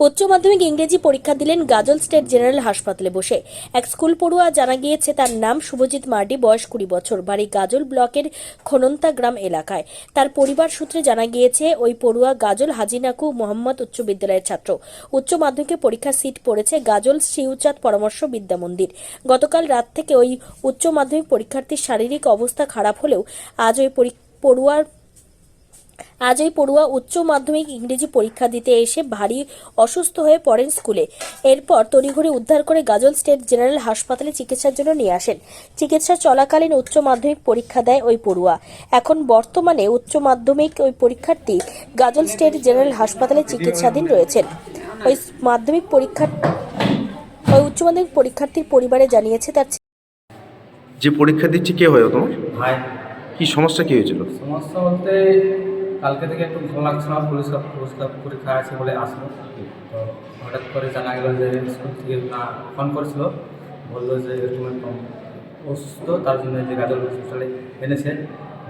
উচ্চ মাধ্যমিক ইংরেজি পরীক্ষা দিলেন গাজল স্টেট জেনারেল হাসপাতালে বসে। এক স্কুল পড়ুয়া জানা গিয়েছে তার নাম শুভজিৎ মার্ডি, বয়স কুড়ি বছর। বাড়ি গাজল ব্লকের খনন্তা গ্রাম এলাকায়। তার পরিবার সূত্রে জানা গিয়েছে, ওই পড়ুয়া গাজল হাজিনাকু মোহাম্মদ উচ্চ বিদ্যালয়ের ছাত্র। উচ্চ মাধ্যমিকে পরীক্ষার সিট পড়েছে গাজল শিউচাঁদ পরামর্শ বিদ্যা মন্দির। গতকাল রাত থেকে ওই উচ্চ মাধ্যমিক পরীক্ষার্থীর শারীরিক অবস্থা খারাপ হলেও আজ ওই পরী- পড়ুয়ার আজ ওই পড়ুয়া উচ্চ মাধ্যমিক ইংরেজি পরীক্ষা দিতে এসে ভারী অসুস্থ হয়ে পড়েন স্কুলে। এরপর তড়িঘড়ি উদ্ধার করে গাজল স্টেট জেনারেল হাসপাতালে চিকিৎসার জন্য নিয়ে আসেন। চিকিৎসা চলাকালীন উচ্চ মাধ্যমিক পরীক্ষা দেয় ওই পড়ুয়া। এখন বর্তমানে উচ্চ মাধ্যমিক ওই পরীক্ষার্থী গাজল স্টেট জেনারেল হাসপাতালে চিকিৎসাধীন রয়েছেন। ওই মাধ্যমিক পরীক্ষা ওই উচ্চ মাধ্যমিক পরীক্ষার্থীর পরিবারে জানিয়েছে তার যে পরীক্ষা দিচ্ছি কে হয়ে তোমার? ভাই। কি সমস্যা কি হয়েছিল? সমস্যা বলতে কালকে থেকে একটু ভালো লাগছিল না পুলিশ পুরস্কার পরীক্ষা আছে বলে আসলো। তো হঠাৎ করে জানা গেল যে স্কুল থেকে না ফোন করেছিল বলল যে এরকম এরকম অসুস্থ তার জন্য যে গাজল হসপিটালে এনেছে।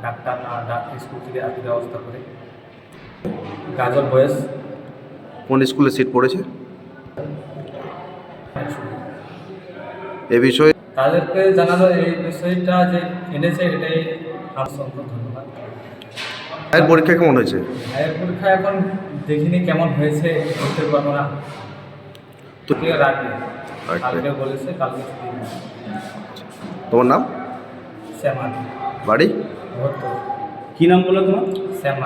ডাক্তার না ডাক্তার স্কুল থেকে আর ব্যবস্থা করে। গাজল বয়স কোন স্কুলে সিট পড়েছে? এ বিষয়ে? তাদেরকে জানালো এই বিষয়টা যে এনেছে এটাই অসংখ্য ধন্যবাদ ভাইয়ের পরীক্ষা কেমন হয়েছে? ভাইয়ের পরীক্ষা এখন দেখিনি কেমন হয়েছে বলতে পারব না। তো রাখবে। রাখবে। কালকে বলেছে কালকে তোমার নাম? শ্যামা বাড়ি? কি নাম বলো তোমার? শ্যামা।